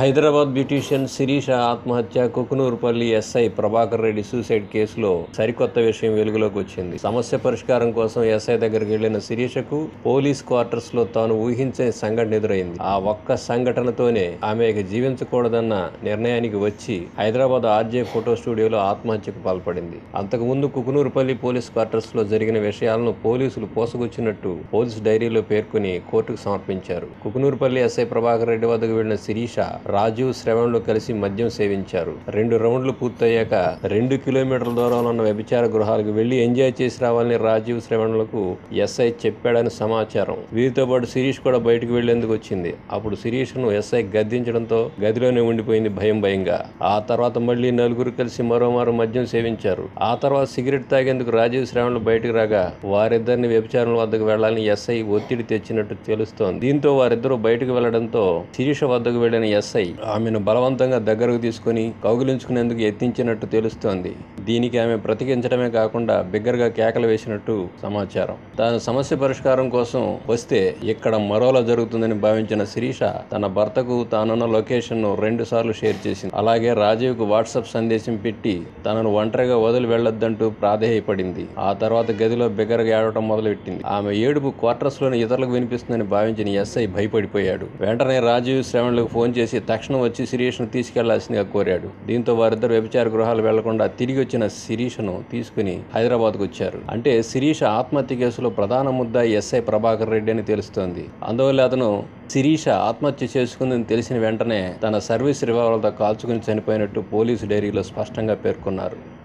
Hyderabad beautician Sirisha ఆత్మహత్య Kukunoorpally SI Prabhakar Reddy suicide కేసులో సరికొత్త విషయం వెలుగులోకి వచ్చింది. సమస్య పరిష్కారం కోసం ఎస్ఐ దగ్గరికి వెళ్ళిన శిరీషకు పోలీస్ క్వార్టర్స్లో తాను ఊహించే సంఘటన ఎదురైంది. ఆ ఒక్క సంఘటనతోనే ఆమె ఇక జీవించకూడదన్న నిర్ణయానికి వచ్చి హైదరాబాద్ ఆర్జే ఫోటో స్టూడియోలో ఆత్మహత్యకు పాల్పడింది. అంతకుముందు కుకునూరుపల్లి పోలీస్ క్వార్టర్స్లో జరిగిన విషయాలను పోలీసులు పోసగుచ్చినట్టు పోలీస్ డైరీలో పేర్కొని కోర్టుకు సమర్పించారు. కుకునూరుపల్లి ఎస్ఐ ప్రభాకర్ రెడ్డి వద్దకు వెళ్ళిన శిరీష రాజీవ్ శ్రవణ్లు కలిసి మద్యం సేవించారు. రెండు రౌండ్లు పూర్తయ్యాక రెండు కిలోమీటర్ల దూరంలో ఉన్న వ్యభిచార గృహాలకు వెళ్ళి ఎంజాయ్ చేసి రావాలని రాజీవ్ శ్రవణ్లకు ఎస్ఐ చెప్పాడని సమాచారం. వీరితో పాటు శిరీష్ కూడా బయటకు వెళ్ళేందుకు వచ్చింది. అప్పుడు శిరీష్ను ఎస్ఐ గద్దించడంతో గదిలోనే ఉండిపోయింది భయం భయంగా. ఆ తర్వాత మళ్ళీ నలుగురు కలిసి మరోమారు మద్యం సేవించారు. ఆ తర్వాత సిగరెట్ తాగేందుకు రాజీవ్ శ్రవణులు బయటకు రాగా వారిద్దరిని వ్యభిచారుల వద్దకు వెళ్ళాలని ఎస్ఐ ఒత్తిడి తెచ్చినట్టు తెలుస్తోంది. దీంతో వారిద్దరూ బయటకు వెళ్ళడంతో శిరీష వద్దకు వెళ్ళిన ఎస్ఐ ఆమెను బలవంతంగా దగ్గరకు తీసుకుని కౌగిలించుకునేందుకు యత్నించినట్టు తెలుస్తోంది. దీనికి ఆమె ప్రతికించడమే కాకుండా బిగ్గరగా కేకలు వేసినట్టు సమాచారం. తాను సమస్య పరిష్కారం కోసం వస్తే ఇక్కడ మరోలా జరుగుతుందని భావించిన శిరీష తన భర్తకు తానున్న లొకేషన్ను రెండు సార్లు షేర్ చేసింది. అలాగే రాజీవ్కు వాట్సాప్ సందేశం పెట్టి తనను ఒంటరిగా వదిలి వెళ్ళొద్దంటూ ప్రాధేయపడింది. ఆ తర్వాత గదిలో బిగ్గరగా ఏడవటం మొదలుపెట్టింది. ఆమె ఏడుపు క్వార్టర్స్లోని ఇతరులకు వినిపిస్తుందని భావించిన ఎస్ఐ భయపడిపోయాడు. వెంటనే రాజీవ్ శ్రవణ్లకు ఫోన్ చేసి తక్షణం వచ్చి శిరీష్ను తీసుకెళ్ళాల్సిందిగా కోరాడు. దీంతో వారిద్దరు వ్యభిచార గృహాలు వెళ్ళకుండా తిరిగి వచ్చిన శిరీషను తీసుకుని హైదరాబాద్కు వచ్చారు. అంటే శిరీష ఆత్మహత్య కేసులో ప్రధాన ముద్ద ఎస్ఐ ప్రభాకర్ రెడ్డి అని తెలుస్తోంది. అందువల్ల అతను శిరీష ఆత్మహత్య చేసుకుందని తెలిసిన వెంటనే తన సర్వీస్ రివాల్వర్తో కాల్చుకుని చనిపోయినట్టు పోలీసు డైరీలో స్పష్టంగా పేర్కొన్నారు.